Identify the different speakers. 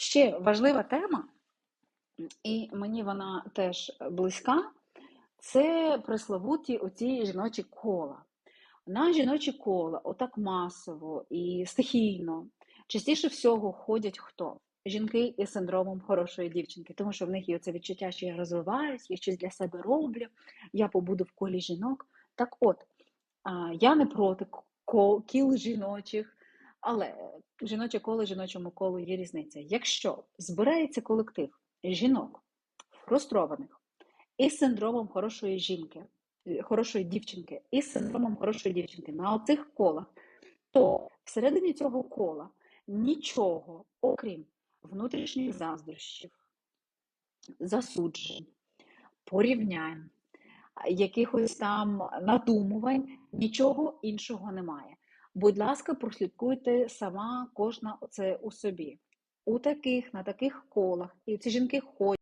Speaker 1: Ще важлива тема, і мені вона теж близька, це пресловуті оці жіночі кола. На жіночі кола, отак масово і стихійно, частіше всього ходять хто? Жінки із синдромом хорошої дівчинки, тому що в них є це відчуття, що я розвиваюсь, я щось для себе роблю, я побуду в колі жінок. Так от, я не проти кіл жіночих, але жіноче коло жіночому колу є різниця. Якщо збирається колектив жінок, фрустрованих, із синдромом хорошої жінки, е, хорошої дівчинки, із синдромом хорошої дівчинки на оцих колах, то всередині цього кола нічого, окрім внутрішніх заздрощів, засуджень, порівнянь, якихось там надумувань, нічого іншого немає. Будь ласка, прослідкуйте сама кожна це у собі. У таких, на таких колах, і ці жінки ходять.